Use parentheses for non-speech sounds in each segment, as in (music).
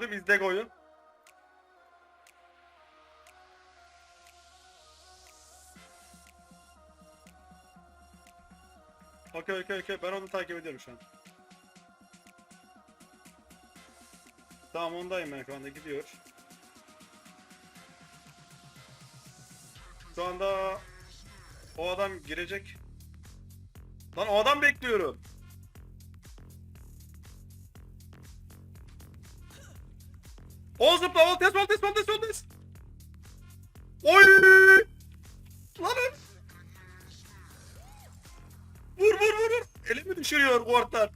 Aldım izlegoyu. Okey okey okey ben onu takip ediyorum şu an. Tamam ondayım ben şu anda gidiyor. Şu anda o adam girecek. Lan o adam bekliyorum. O zıpla, o test, o test, o test, o test. Oy! Lan. Vur vur vur vur. Elimi düşürüyor guardlar.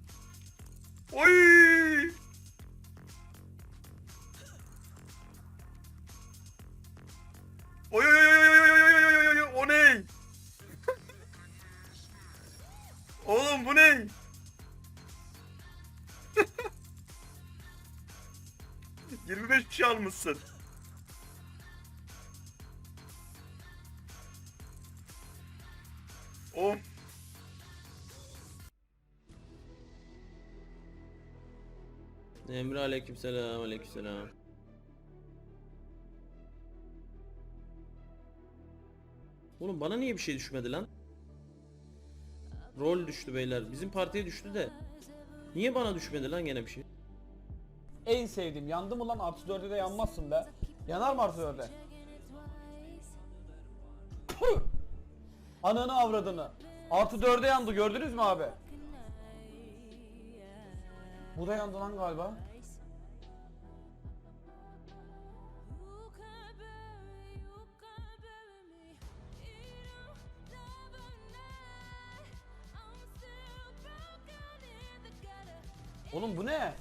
25 kişi almışsın. Of. Emre aleykümselam aleykümselam. Oğlum bana niye bir şey düşmedi lan? Rol düştü beyler. Bizim partiye düştü de. Niye bana düşmedi lan gene bir şey? En sevdiğim. Yandı mı lan artı 4'e de yanmazsın be. Yanar mı artı 4'e? Puh! Ananı avradını. Artı 4'e yandı gördünüz mü abi? Bu da yandı lan galiba. Oğlum bu ne?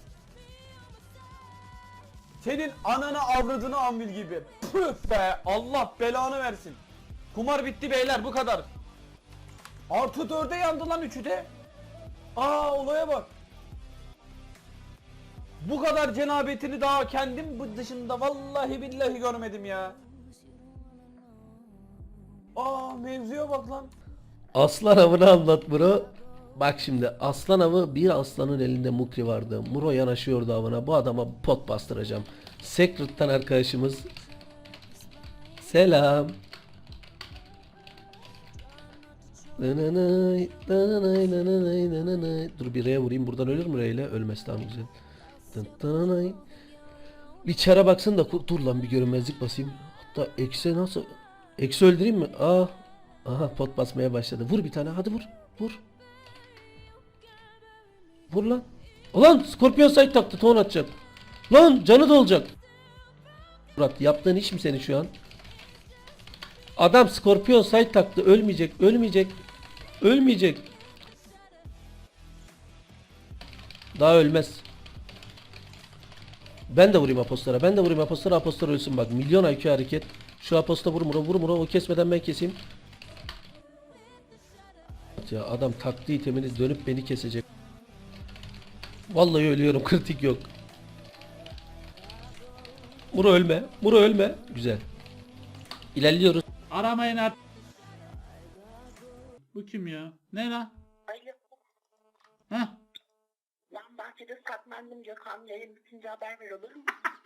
Senin ananı avradını ambil gibi. Püf be Allah belanı versin. Kumar bitti beyler bu kadar. Artı dörde yandı lan üçü de. Aa olaya bak. Bu kadar cenabetini daha kendim bu dışında vallahi billahi görmedim ya. Aa mevzuya bak lan. Aslan avını anlat bro. Bak şimdi aslan avı bir aslanın elinde mukri vardı. Muro yanaşıyordu avına. Bu adama pot bastıracağım. Secret'tan arkadaşımız. Selam. Dur bir R'ye vurayım. Buradan ölür mü R ile? Ölmez tamam güzel. Bir çara baksın da dur lan bir görünmezlik basayım. Hatta ekse nasıl? Eksi öldüreyim mi? Aa. Aha pot basmaya başladı. Vur bir tane hadi vur. Vur. Vur lan. Ulan Scorpion Sight taktı ton atacak. Lan canı da olacak. Murat yaptığın iş mi senin şu an? Adam Scorpion Sight taktı ölmeyecek ölmeyecek. Ölmeyecek. Daha ölmez. Ben de vurayım apostlara. Ben de vurayım apostlara. Apostlar ölsün bak. Milyon IQ hareket. Şu aposta vur Muro vur Muro. O kesmeden ben keseyim. Ya adam taktı itemini dönüp beni kesecek. Vallahi ölüyorum. (laughs) Kritik yok. Muro ölme. Muro ölme. Güzel. İlerliyoruz. Aramayın artık. Bu kim ya? Ne lan? Alo, Heh. ben bahçede saklandım Gökhan yayın bitince haber ver olur mu?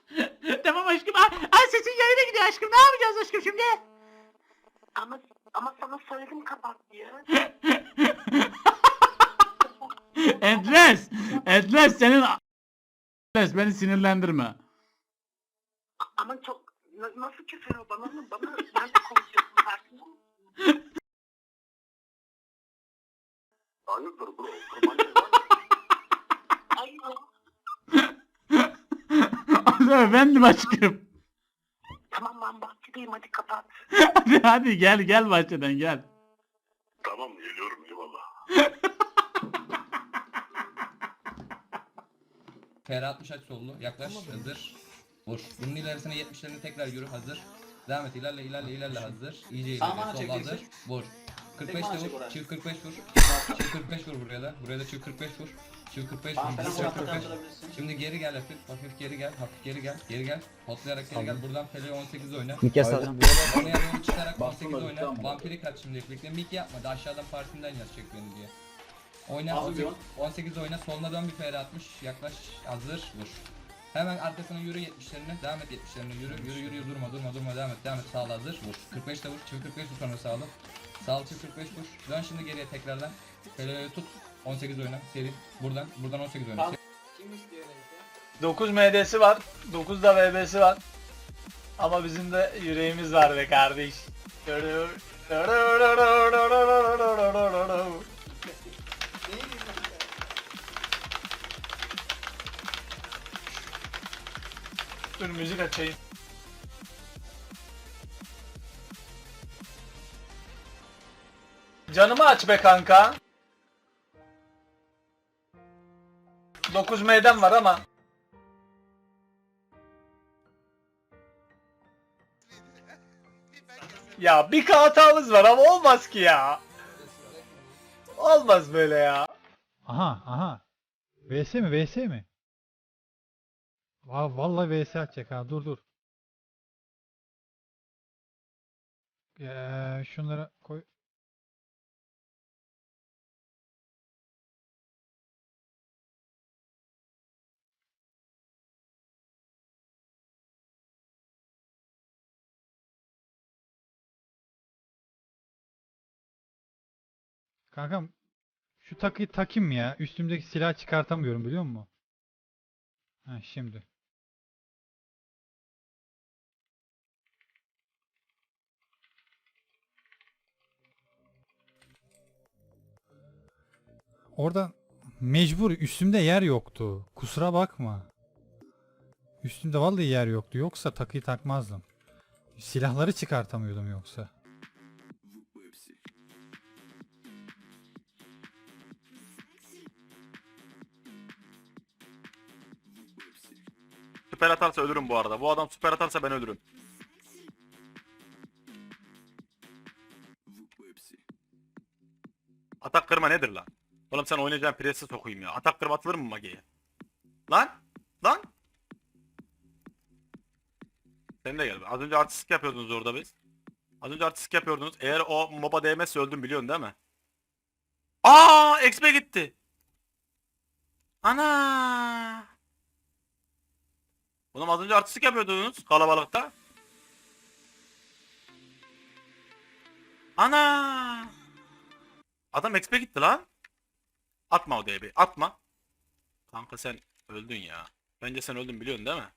(laughs) tamam aşkım. Ay, ay sesin yayına gidiyor aşkım. Ne yapacağız aşkım şimdi? Ama ama sana söyledim kapat diye. (laughs) Edres. Edres senin... Edres beni sinirlendirme. Ama çok na- nasıl küfür o bana mı? Bana ben de konuşuyorsun farkında mısın? Hayırdır bro? Ay ya. Efendim aşkım. Tamam ben bahçedeyim hadi kapat. Hadi hadi gel gel bahçeden gel. Tamam geliyorum eyvallah. (laughs) PR 60 aç sollu. Yaklaş. Hazır. Vur. Bunun ilerisine 70'lerini tekrar yürü. Hazır. Devam et. ilerle ilerle ilerle. Hazır. İyice ilerle. Sol hazır. Vur. 45 de vur. Çift 45 vur. Çift 45 vur buraya da. Buraya da çift 45 vur. Çift 45 vur. Çift 45. Şimdi geri gel hafif. Hafif geri gel. Hafif geri gel. Geri gel. Potlayarak geri gel. Buradan Pele 18 oyna. Oraya doğru çıkarak 18 oyna. Vampiri kaç şimdi. Bekle. Mik yapma. Da aşağıdan partinden yaz çek beni diye. Oyna. 18 oyna. Soluna dön bir PR 60. Yaklaş. Hazır. Vur. Hemen arkasına yürü 70'lerini. Devam et 70'lerini. Yürü yürü yürü yürü. durma durma durma devam et. Devam et. Sağla hazır. Vur. 45 de vur. Çift 45 vur sonra sağla. Sağ çift 45 vur. Dön şimdi geriye tekrardan. Şöyle tut. 18 oyna. Seri. Buradan. Buradan 18 oyna. Tamam. 9 MD'si var. 9 da VB'si var. Ama bizim de yüreğimiz var be kardeş. Dur müzik açayım. Canımı aç be kanka. 9 M'den var ama. Ya bir hatamız var ama olmaz ki ya. Olmaz böyle ya. Aha aha. VS mi VS mi? Va vallahi VS atacak ha dur dur. Eee şunlara koy. Kankam şu takıyı takayım ya. Üstümdeki silah çıkartamıyorum biliyor musun? Ha şimdi. Orada mecbur üstümde yer yoktu. Kusura bakma. Üstümde vallahi yer yoktu. Yoksa takıyı takmazdım. Silahları çıkartamıyordum yoksa. Süper atarsa ölürüm bu arada. Bu adam süper atarsa ben ölürüm. Atak kırma nedir lan? Oğlum sen oynayacağın presi sokayım ya. Atak kırma atılır mı Mage'ye? Lan! Lan! Sen de gel. Az önce artistik yapıyordunuz orada biz. Az önce artistik yapıyordunuz. Eğer o moba değmezse öldüm biliyorsun değil mi? Aa, XP gitti. Ana! Oğlum az önce artistik yapıyordunuz kalabalıkta. Ana! Adam XP gitti lan. Atma o DB. Atma. Kanka sen öldün ya. Bence sen öldün biliyorsun değil mi?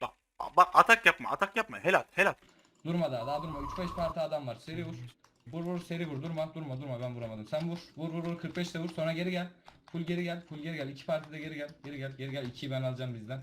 Bak bak atak yapma. Atak yapma. Helal helal. Durma daha daha durma. 3-5 parti adam var. Seri vur. Vur vur seri vur. Durma durma durma ben vuramadım. Sen vur. Vur vur vur 45 de vur. Sonra geri gel. Full geri gel. Full geri gel. İki partide geri gel. Geri gel. Geri gel. 2'yi ben alacağım bizden.